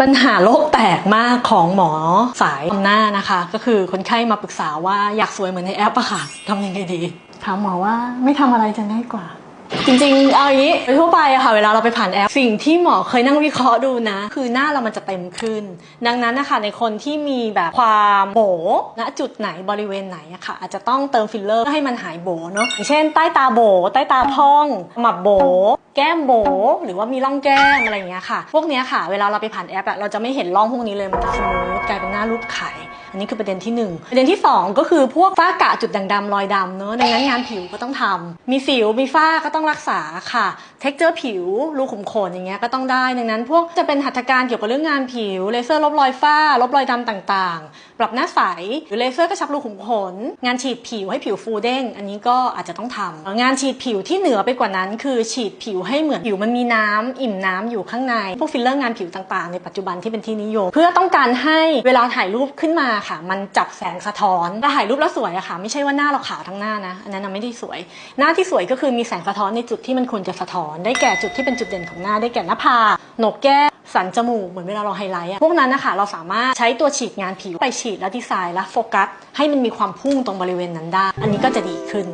ปัญหาโลกแตกมากของหมอสายหน้านะคะ ก็คือคนไข้มาปรึกษาว่าอยากสวยเหมือนในแอปอะค่ะทำยังไงดีถามหมอว่าไม่ทำอะไรจะง่ายกว่า จริงๆ เอาอย่างนี้โดยทั่วไปอะค่ะ เวลาเราไปผ่านแอป สิ่งที่หมอเคยนั่งวิเคราะห์ดูนะ คือหน้าเรามันจะเต็มขึ้น ดังนั้นนะคะในคนที่มีแบบความโบณจุดไหนบริเวณไหนอะค่ะ อาจจะต้องเติมฟิลเลอร์เพื่อให้มันหายโบเนาะอย่างเช่น ใต้ตาโบ ใต้ตาพองหมับโบ แก้มโบ หรือว่ามีร่องแก้มอะไรอย่างเงี้ยค่ะ พวกเนี้ยค่ะ เวลาเราไปผ่านแอปอะเราจะไม่เห็นร่องพวกนี้เลยมันจะสมูทกลายเป็นหน้ารูปไข่ อันนี้คือประเด็นที่หนึ่งประเด็นที่สองก็คือพวกฝ้ากระจุดด่างดำรอยดำเนอะดังนั้นงานผิวก็ต้องทำมีสิวมีฝ้าก็ต้องรักษาค่ะเท็กเจอร์ผิวรูขุมขนอย่างเงี้ยก็ต้องได้ดังนั้น พวกจะเป็นหัตถการเกี่ยวกับเรื่องงานผิวเลเซอร์ลบรอยฝ้า ลบรอยดำต่างๆ ปรับหน้าใสหรือเลเซอร์กระชับรูขุมขน งานฉีดผิวให้ผิวฟูเด้ง อันนี้ก็อาจจะต้องทำงานฉีดผิวที่เหนือไปกว่านั้น คือฉีดผิวให้เหมือนผิวมันมีน้ำอิ่มน้ำอยู่ข้างใน พวกฟิลเลอร์งานผิวต่างๆ ในปัจจุบันที่เป็นที่นิยม เพื่อต้องการให้เวลาถ่ายรูปขึ้นมาค่ะ มันจับแสงสะท้อนถ้าถ่ายรูปแล้วสวยอะค่ะ ไม่ใช่ว่าหน้าเราขาวทั้งหน้านะ อันนั้นไม่ได้สวย หน้าที่สวยก็คือมีแสงสะท้อนในจุดที่มันควรจะสะท้อน ได้แก่จุดที่เป็นจุดเด่นของหน้า ได้แก่หน้าผากโหนกแก้มสันจมูก เหมือนเวลาเราไฮไลท์อะพวกนั้นนะคะเราสามารถใช้ตัวฉีดงานผิวไปฉีดและดีไซน์และโฟกัส ให้มันมีความพุ่งตรงบริเวณนั้นได้ อันนี้ก็จะดีขึ้น